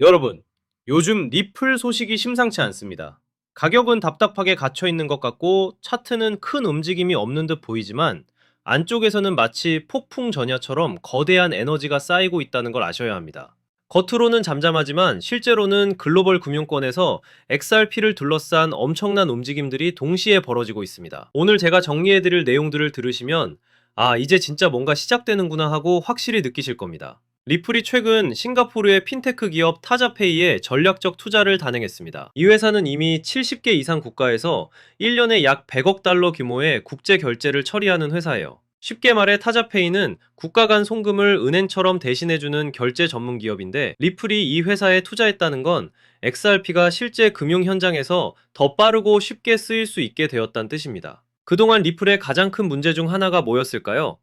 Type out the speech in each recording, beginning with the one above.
여러분, 요즘 리플 소식이 심상치 않습니다. 가격은 답답하게 갇혀 있는 것 같고 차트는 큰 움직임이 없는 듯 보이지만 안쪽에서는 마치 폭풍 전야처럼 거대한 에너지가 쌓이고 있다는 걸 아셔야 합니다. 겉으로는 잠잠하지만 실제로는 글로벌 금융권에서 XRP를 둘러싼 엄청난 움직임들이 동시에 벌어지고 있습니다. 오늘 제가 정리해드릴 내용들을 들으시면 아, 이제 진짜 뭔가 시작되는구나 하고 확실히 느끼실 겁니다. 리플이 최근 싱가포르의 핀테크 기업 타자페이에 전략적 투자를 단행했습니다. 이 회사는 이미 70개 이상 국가에서 1년에 약 100억 달러 규모의 국제 결제를 처리하는 회사예요. 쉽게 말해 타자페이는 국가 간 송금을 은행처럼 대신해주는 결제 전문 기업인데 리플이 이 회사에 투자했다는 건 XRP가 실제 금융 현장에서 더 빠르고 쉽게 쓰일 수 있게 되었다는 뜻입니다. 그동안 리플의 가장 큰 문제 중 하나가 뭐였을까요?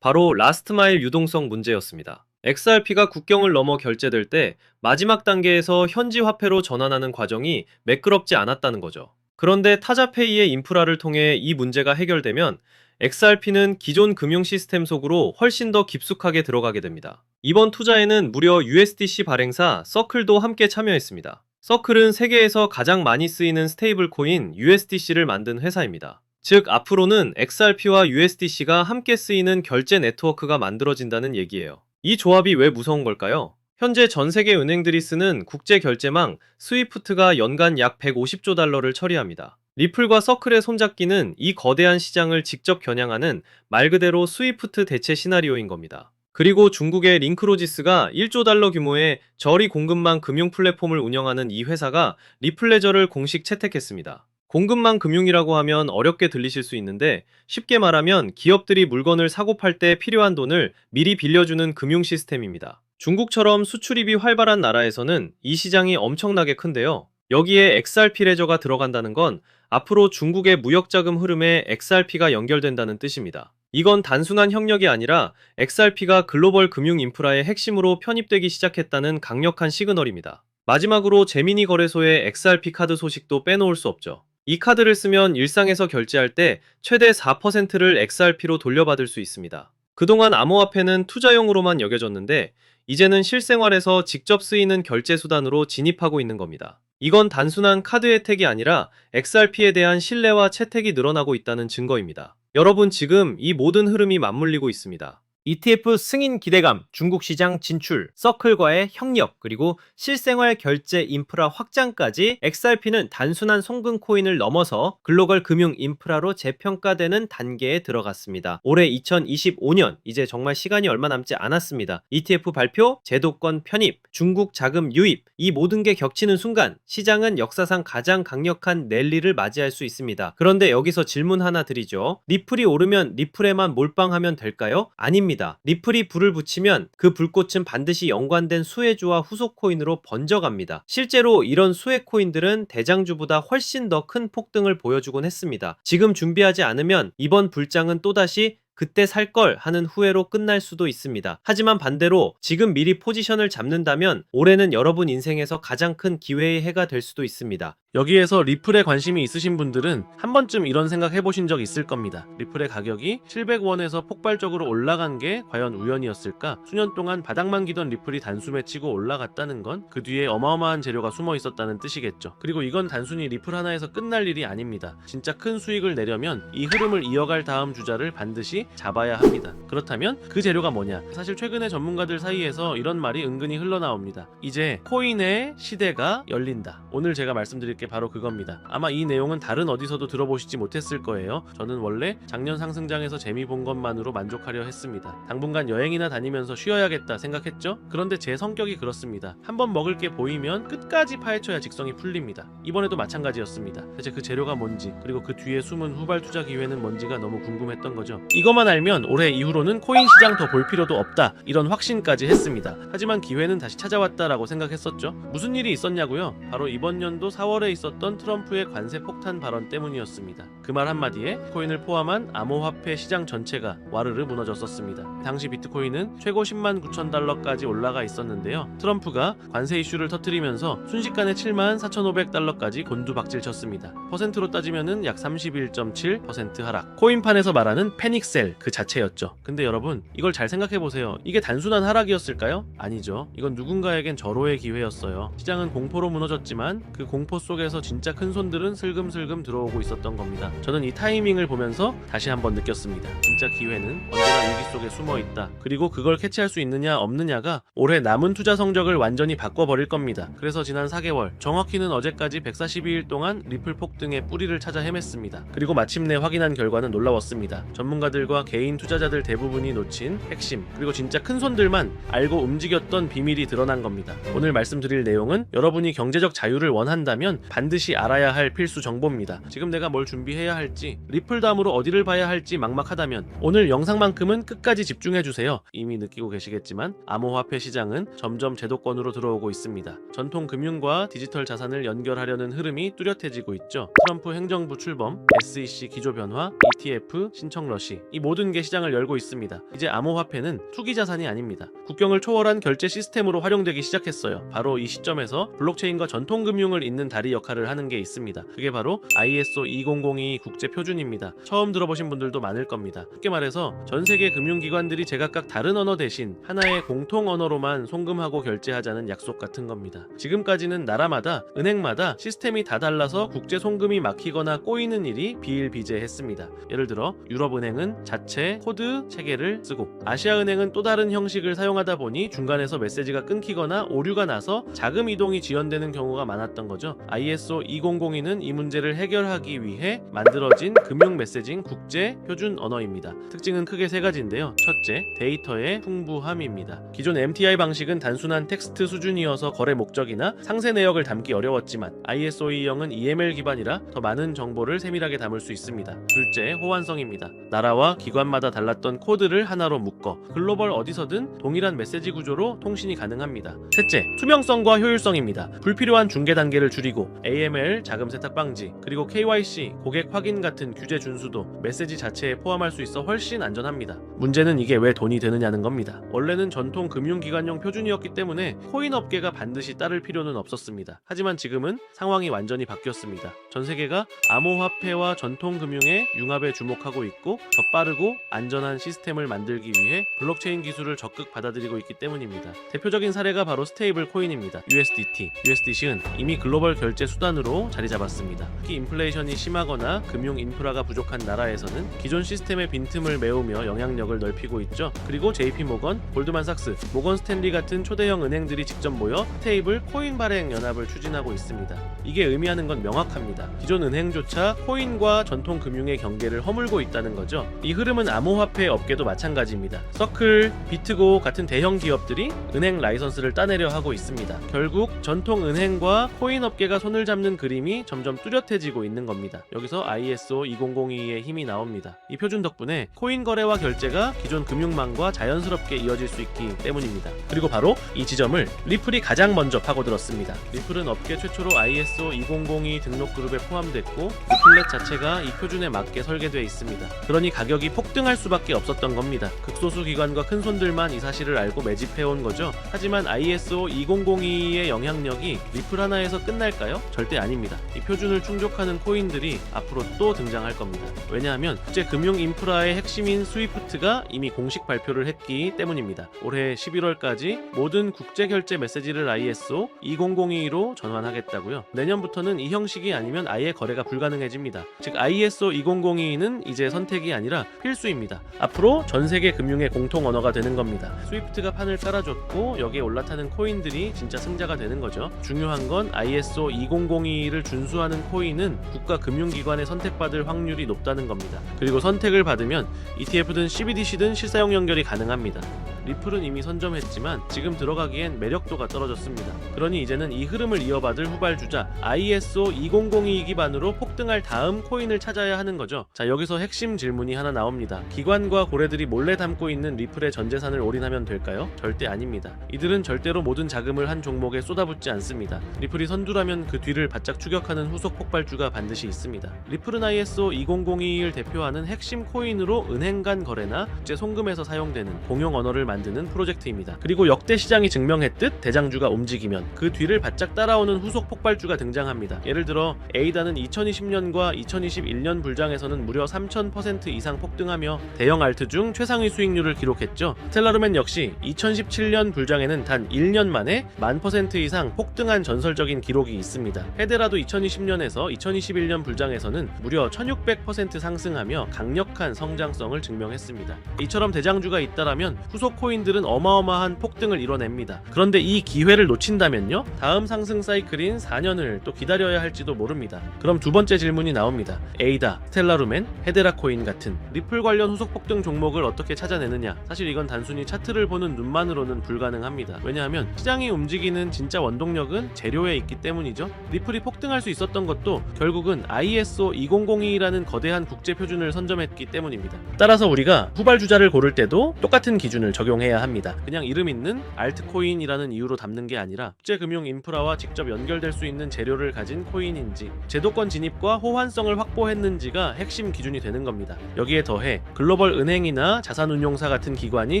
바로 라스트 마일 유동성 문제였습니다. XRP가 국경을 넘어 결제될 때 마지막 단계에서 현지 화폐로 전환하는 과정이 매끄럽지 않았다는 거죠. 그런데 타자페이의 인프라를 통해 이 문제가 해결되면 XRP는 기존 금융 시스템 속으로 훨씬 더 깊숙하게 들어가게 됩니다. 이번 투자에는 무려 USDC 발행사 서클도 함께 참여했습니다. 서클은 세계에서 가장 많이 쓰이는 스테이블 코인 USDC를 만든 회사입니다. 즉, 앞으로는 XRP와 USDC가 함께 쓰이는 결제 네트워크가 만들어진다는 얘기예요. 이 조합이 왜 무서운 걸까요? 현재 전 세계 은행들이 쓰는 국제 결제망 스위프트가 연간 약 150조 달러를 처리합니다. 리플과 서클의 손잡기는 이 거대한 시장을 직접 겨냥하는 말 그대로 스위프트 대체 시나리오인 겁니다. 그리고 중국의 링크로지스가 1조 달러 규모의 저리 공급망 금융 플랫폼을 운영하는 이 회사가 리플레저를 공식 채택했습니다. 공급망 금융이라고 하면 어렵게 들리실 수 있는데 쉽게 말하면 기업들이 물건을 사고 팔 때 필요한 돈을 미리 빌려주는 금융 시스템입니다. 중국처럼 수출입이 활발한 나라에서는 이 시장이 엄청나게 큰데요. 여기에 XRP 레저가 들어간다는 건 앞으로 중국의 무역 자금 흐름에 XRP가 연결된다는 뜻입니다. 이건 단순한 협력이 아니라 XRP가 글로벌 금융 인프라의 핵심으로 편입되기 시작했다는 강력한 시그널입니다. 마지막으로 제미니 거래소의 XRP 카드 소식도 빼놓을 수 없죠. 이 카드를 쓰면 일상에서 결제할 때 최대 4%를 XRP로 돌려받을 수 있습니다. 그동안 암호화폐는 투자용으로만 여겨졌는데 이제는 실생활에서 직접 쓰이는 결제 수단으로 진입하고 있는 겁니다. 이건 단순한 카드 혜택이 아니라 XRP에 대한 신뢰와 채택이 늘어나고 있다는 증거입니다. 여러분 지금 이 모든 흐름이 맞물리고 있습니다. ETF 승인 기대감, 중국 시장 진출, 서클과의 협력, 그리고 실생활 결제 인프라 확장까지 XRP는 단순한 송금 코인을 넘어서 글로벌 금융 인프라로 재평가되는 단계에 들어갔습니다. 올해 2025년, 이제 정말 시간이 얼마 남지 않았습니다. ETF 발표, 제도권 편입, 중국 자금 유입, 이 모든 게 겹치는 순간 시장은 역사상 가장 강력한 랠리를 맞이할 수 있습니다. 그런데 여기서 질문 하나 드리죠. 리플이 오르면 리플에만 몰빵하면 될까요? 아닙니다. 리플이 불을 붙이면 그 불꽃은 반드시 연관된 수혜주와 후속 코인으로 번져갑니다. 실제로 이런 수혜 코인들은 대장주보다 훨씬 더 큰 폭등을 보여주곤 했습니다. 지금 준비하지 않으면 이번 불장은 또다시 그때 살 걸 하는 후회로 끝날 수도 있습니다. 하지만 반대로 지금 미리 포지션을 잡는다면 올해는 여러분 인생에서 가장 큰 기회의 해가 될 수도 있습니다. 여기에서 리플에 관심이 있으신 분들은 한 번쯤 이런 생각 해보신 적 있을 겁니다. 리플의 가격이 700원에서 폭발적으로 올라간 게 과연 우연이었을까? 수년 동안 바닥만 기던 리플이 단숨에 치고 올라갔다는 건 그 뒤에 어마어마한 재료가 숨어 있었다는 뜻이겠죠. 그리고 이건 단순히 리플 하나에서 끝날 일이 아닙니다. 진짜 큰 수익을 내려면 이 흐름을 이어갈 다음 주자를 반드시 잡아야 합니다. 그렇다면 그 재료가 뭐냐? 사실 최근에 전문가들 사이에서 이런 말이 은근히 흘러나옵니다. 이제 코인의 시대가 열린다. 오늘 제가 말씀드릴 게 바로 그겁니다. 아마 이 내용은 다른 어디서도 들어보시지 못했을 거예요. 저는 원래 작년 상승장에서 재미 본 것만으로 만족하려 했습니다. 당분간 여행이나 다니면서 쉬어야겠다 생각했죠? 그런데 제 성격이 그렇습니다. 한번 먹을 게 보이면 끝까지 파헤쳐야 직성이 풀립니다. 이번에도 마찬가지였습니다. 대체 그 재료가 뭔지 그리고 그 뒤에 숨은 후발 투자 기회는 뭔지가 너무 궁금했던 거죠. 이것만 알면 올해 이후로는 코인 시장 더 볼 필요도 없다 이런 확신까지 했습니다. 하지만 기회는 다시 찾아왔다라고 생각했었죠. 무슨 일이 있었냐고요? 바로 이번 연도 4월에 있었던 트럼프의 관세 폭탄 발언 때문이었습니다. 그 말 한마디에 코인을 포함한 암호화폐 시장 전체가 와르르 무너졌었습니다. 당시 비트코인은 최고 10만 9천 달러까지 올라가 있었는데요. 트럼프가 관세 이슈를 터뜨리면서 순식간에 7만 4,500달러까지 곤두박질 쳤습니다. 퍼센트로 따지면은 약 31.7% 하락. 코인판에서 말하는 패닉셀 그 자체였죠. 근데 여러분 이걸 잘 생각해 보세요. 이게 단순한 하락이었을까요? 아니죠. 이건 누군가에겐 절호의 기회였어요. 시장은 공포로 무너졌지만 그 공포 속에서 진짜 큰 손들은 슬금슬금 들어오고 있었던 겁니다. 저는 이 타이밍을 보면서 다시 한번 느꼈습니다. 진짜 기회는 언제나 위기 속에 숨어 있다. 그리고 그걸 캐치할 수 있느냐 없느냐가 올해 남은 투자 성적을 완전히 바꿔버릴 겁니다. 그래서 지난 4개월, 정확히는 어제까지 142일 동안 리플 폭등의 뿌리를 찾아 헤맸습니다. 그리고 마침내 확인한 결과는 놀라웠습니다. 전문가들과 개인 투자자들 대부분이 놓친 핵심, 그리고 진짜 큰 손들만 알고 움직였던 비밀이 드러난 겁니다. 오늘 말씀드릴 내용은 여러분이 경제적 자유를 원한다면 반드시 알아야 할 필수 정보입니다. 지금 내가 뭘 준비해 야 할지, 리플 다음으로 어디를 봐야 할지 막막하다면 오늘 영상만큼은 끝까지 집중해 주세요. 이미 느끼고 계시겠지만 암호화폐 시장은 점점 제도권으로 들어오고 있습니다. 전통 금융과 디지털 자산을 연결하려는 흐름이 뚜렷해지고 있죠. 트럼프 행정부 출범, SEC 기조 변화, ETF 신청 러시 이 모든 게 시장을 열고 있습니다. 이제 암호화폐는 투기 자산이 아닙니다. 국경을 초월한 결제 시스템으로 활용되기 시작했어요. 바로 이 시점에서 블록체인과 전통 금융을 잇는 다리 역할을 하는 게 있습니다. 그게 바로 ISO 2002 국제 표준입니다. 처음 들어보신 분들도 많을 겁니다. 쉽게 말해서 전 세계 금융기관들이 제각각 다른 언어 대신 하나의 공통 언어로만 송금하고 결제하자는 약속 같은 겁니다. 지금까지는 나라마다 은행마다 시스템이 다 달라서 국제 송금이 막히거나 꼬이는 일이 비일비재했습니다. 예를 들어 유럽은행은 자체 코드 체계를 쓰고 아시아은행은 또 다른 형식을 사용하다 보니 중간에서 메시지가 끊기거나 오류가 나서 자금 이동이 지연되는 경우가 많았던 거죠. ISO 2002는 이 문제를 해결하기 위해 만 들어진 금융 메시징 국제 표준 언어입니다. 특징은 크게 세 가지인데요. 첫째, 데이터의 풍부함입니다. 기존 MTI 방식은 단순한 텍스트 수준이어서 거래 목적이나 상세 내역을 담기 어려웠지만 ISO 2형은 EML 기반이라 더 많은 정보를 세밀하게 담을 수 있습니다. 둘째, 호환성입니다. 나라와 기관마다 달랐던 코드를 하나로 묶어 글로벌 어디서든 동일한 메시지 구조로 통신이 가능합니다. 셋째, 투명성과 효율성입니다. 불필요한 중개 단계를 줄이고 AML 자금 세탁 방지 그리고 KYC 고객 확인 같은 규제 준수도 메시지 자체에 포함할 수 있어 훨씬 안전합니다. 문제는 이게 왜 돈이 되느냐는 겁니다. 원래는 전통 금융기관용 표준이었기 때문에 코인 업계가 반드시 따를 필요는 없었습니다. 하지만 지금은 상황이 완전히 바뀌었습니다. 전 세계가 암호화폐와 전통 금융의 융합에 주목하고 있고 더 빠르고 안전한 시스템을 만들기 위해 블록체인 기술을 적극 받아들이고 있기 때문입니다. 대표적인 사례가 바로 스테이블 코인입니다. USDT. USDC는 이미 글로벌 결제 수단으로 자리 잡았습니다. 특히 인플레이션이 심하거나 금융 인프라가 부족한 나라에서는 기존 시스템의 빈틈을 메우며 영향력을 넓히고 있죠. 그리고 JP 모건, 골드만삭스, 모건 스탠리 같은 초대형 은행들이 직접 모여 스테이블 코인 발행 연합을 추진하고 있습니다. 이게 의미하는 건 명확합니다. 기존 은행조차 코인과 전통 금융의 경계를 허물고 있다는 거죠. 이 흐름은 암호화폐 업계도 마찬가지입니다. 서클, 비트고 같은 대형 기업들이 은행 라이선스를 따내려 하고 있습니다. 결국 전통 은행과 코인 업계가 손을 잡는 그림이 점점 뚜렷해지고 있는 겁니다. 여기서 ISO 2002의 힘이 나옵니다. 이 표준 덕분에 코인 거래와 결제가 기존 금융망과 자연스럽게 이어질 수 있기 때문입니다. 그리고 바로 이 지점을 리플이 가장 먼저 파고들었습니다. 리플은 업계 최초로 ISO 2002 등록 그룹에 포함됐고 리플렛 자체가 이 표준에 맞게 설계되어 있습니다. 그러니 가격이 폭등할 수밖에 없었던 겁니다. 극소수 기관과 큰 손들만 이 사실을 알고 매집해온 거죠. 하지만 ISO 2002의 영향력이 리플 하나에서 끝날까요? 절대 아닙니다. 이 표준을 충족하는 코인들이 앞으로 또 등장할 겁니다. 왜냐하면 국제 금융 인프라의 핵심인 스위프트가 이미 공식 발표를 했기 때문입니다. 올해 11월까지 모든 국제 결제 메시지를 ISO 2002로 전환하겠다고요. 내년부터는 이 형식이 아니면 아예 거래가 불가능해집니다. 즉 ISO 2002는 이제 선택이 아니라 필수입니다. 앞으로 전 세계 금융의 공통 언어가 되는 겁니다. 스위프트가 판을 깔아줬고 여기에 올라타는 코인들이 진짜 승자가 되는 거죠. 중요한 건 ISO 2002를 준수하는 코인은 국가 금융기관 에 선택받을 확률이 높다는 겁니다. 그리고 선택을 받으면 ETF든 CBDC든 실사용 연결이 가능합니다. 리플은 이미 선점했지만 지금 들어가기엔 매력도가 떨어졌습니다. 그러니 이제는 이 흐름을 이어받을 후발주자 ISO 2002 기반으로 폭등할 다음 코인을 찾아야 하는 거죠. 자 여기서 핵심 질문이 하나 나옵니다. 기관과 고래들이 몰래 담고 있는 리플의 전 재산을 올인하면 될까요? 절대 아닙니다. 이들은 절대로 모든 자금을 한 종목에 쏟아붓지 않습니다. 리플이 선두라면 그 뒤를 바짝 추격하는 후속 폭발주가 반드시 있습니다. 리플은 ISO 2002를 대표하는 핵심 코인으로 은행 간 거래나 국제 송금에서 사용되는 공용 언어를 만드는 프로젝트입니다. 그리고 역대 시장이 증명했듯 대장주가 움직이면 그 뒤를 바짝 따라오는 후속 폭발주가 등장합니다. 예를 들어 에이다는 2020년과 2021년 불장에서는 무려 3000% 이상 폭등하며 대형 알트 중 최상위 수익률을 기록했죠. 스텔라르맨 역시 2017년 불장에는 단 1년 만에 만 퍼센트 이상 폭등한 전설적인 기록이 있습니다. 헤데라도 2020년에서 2021년 불장에서는 무려 1600% 상승하며 강력한 성장성을 증명했습니다. 이처럼 대장주가 있다라면 후속 코인들은 어마어마한 폭등을 이뤄냅니다. 그런데 이 기회를 놓친다면요? 다음 상승 사이클인 4년을 또 기다려야 할지도 모릅니다. 그럼 두 번째 질문이 나옵니다. 에이다, 스텔라루멘, 헤데라 코인 같은 리플 관련 후속 폭등 종목을 어떻게 찾아내느냐? 사실 이건 단순히 차트를 보는 눈만으로는 불가능합니다. 왜냐하면 시장이 움직이는 진짜 원동력은 재료에 있기 때문이죠. 리플이 폭등할 수 있었던 것도 결국은 ISO 2002라는 거대한 국제 표준을 선점했기 때문입니다. 따라서 우리가 후발 주자를 고를 때도 똑같은 기준을 적용 해야 합니다. 그냥 이름 있는 알트코인이라는 이유로 담는 게 아니라 국제 금융 인프라와 직접 연결될 수 있는 재료를 가진 코인인지 제도권 진입과 호환성을 확보했는지가 핵심 기준이 되는 겁니다. 여기에 더해 글로벌 은행이나 자산운용사 같은 기관이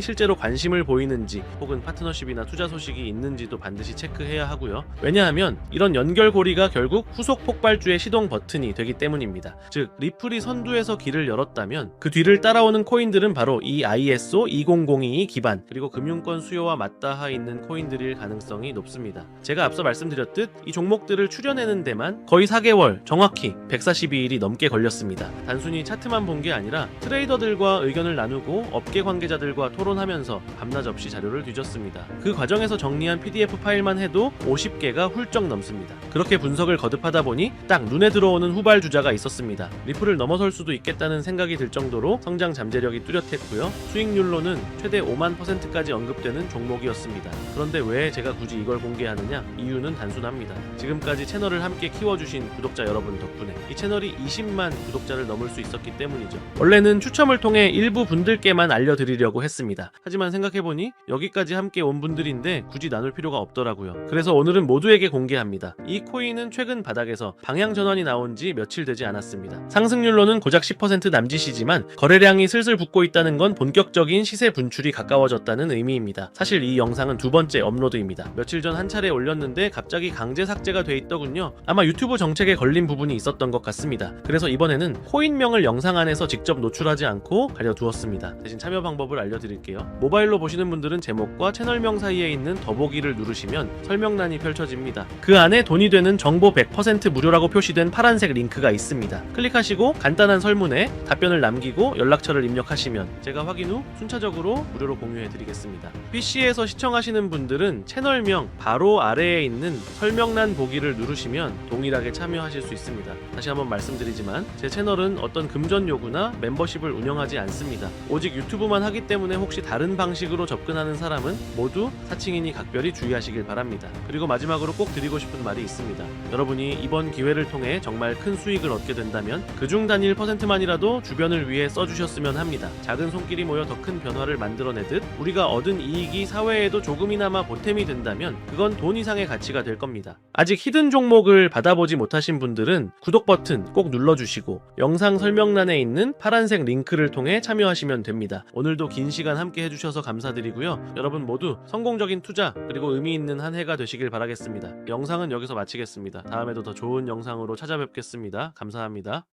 실제로 관심을 보이는지 혹은 파트너십이나 투자 소식이 있는지도 반드시 체크해야 하고요. 왜냐하면 이런 연결고리가 결국 후속 폭발주의 시동 버튼이 되기 때문입니다. 즉 리플이 선두에서 길을 열었다면 그 뒤를 따라오는 코인들은 바로 이 ISO 2002 기반 그리고 금융권 수요와 맞닿아 있는 코인들일 가능성이 높습니다. 제가 앞서 말씀드렸듯 이 종목들을 추려내는 데만 거의 4개월 정확히 142일이 넘게 걸렸습니다. 단순히 차트만 본 게 아니라 트레이더들과 의견을 나누고 업계 관계자들과 토론하면서 밤낮 없이 자료를 뒤졌습니다. 그 과정에서 정리한 PDF 파일만 해도 50개가 훌쩍 넘습니다. 그렇게 분석을 거듭하다 보니 딱 눈에 들어오는 후발 주자가 있었습니다. 리플을 넘어설 수도 있겠다는 생각이 들 정도로 성장 잠재력이 뚜렷했고요. 수익률로는 최대 5만 퍼센트까지 언급되는 종목이었습니다. 그런데 왜 제가 굳이 이걸 공개하느냐? 이유는 단순합니다. 지금까지 채널을 함께 키워주신 구독자 여러분 덕분에 이 채널이 20만 구독자를 넘을 수 있었기 때문이죠. 원래는 추첨을 통해 일부 분들께만 알려드리려고 했습니다. 하지만 생각해보니 여기까지 함께 온 분들인데 굳이 나눌 필요가 없더라고요. 그래서 오늘은 모두에게 공개합니다. 이 코인은 최근 바닥에서 방향 전환이 나온 지 며칠 되지 않았습니다. 상승률로는 고작 10% 남짓이지만 거래량이 슬슬 붙고 있다는 건 본격적인 시세 분출이 가 까워졌다는 의미입니다. 사실 이 영상은 두 번째 업로드입니다. 며칠 전 한 차례 올렸는데 갑자기 강제 삭제가 돼 있더군요. 아마 유튜브 정책에 걸린 부분이 있었던 것 같습니다. 그래서 이번에는 코인명을 영상 안에서 직접 노출하지 않고 가려두었습니다. 대신 참여 방법을 알려드릴게요. 모바일로 보시는 분들은 제목과 채널명 사이에 있는 더보기를 누르시면 설명란이 펼쳐집니다. 그 안에 돈이 되는 정보 100% 무료라고 표시된 파란색 링크가 있습니다. 클릭하시고 간단한 설문에 답변을 남기고 연락처를 입력하시면 제가 확인 후 순차적으로 무료로 공유해 드리겠습니다. PC에서 시청하시는 분들은 채널명 바로 아래에 있는 설명란 보기를 누르시면 동일하게 참여하실 수 있습니다. 다시 한번 말씀드리지만 제 채널은 어떤 금전 요구나 멤버십을 운영하지 않습니다. 오직 유튜브만 하기 때문에 혹시 다른 방식으로 접근하는 사람은 모두 사칭이니 각별히 주의하시길 바랍니다. 그리고 마지막으로 꼭 드리고 싶은 말이 있습니다. 여러분이 이번 기회를 통해 정말 큰 수익을 얻게 된다면 그중 단일 퍼센트만이라도 주변을 위해 써주셨으면 합니다. 작은 손길이 모여 더 큰 변화를 만들어내 듯 우리가 얻은 이익이 사회에도 조금이나마 보탬이 된다면 그건 돈 이상의 가치가 될 겁니다. 아직 히든 종목을 받아보지 못하신 분들은 구독 버튼 꼭 눌러주시고 영상 설명란에 있는 파란색 링크를 통해 참여하시면 됩니다. 오늘도 긴 시간 함께 해주셔서 감사드리고요. 여러분 모두 성공적인 투자 그리고 의미 있는 한 해가 되시길 바라겠습니다. 영상은 여기서 마치겠습니다. 다음에도 더 좋은 영상으로 찾아뵙겠습니다. 감사합니다.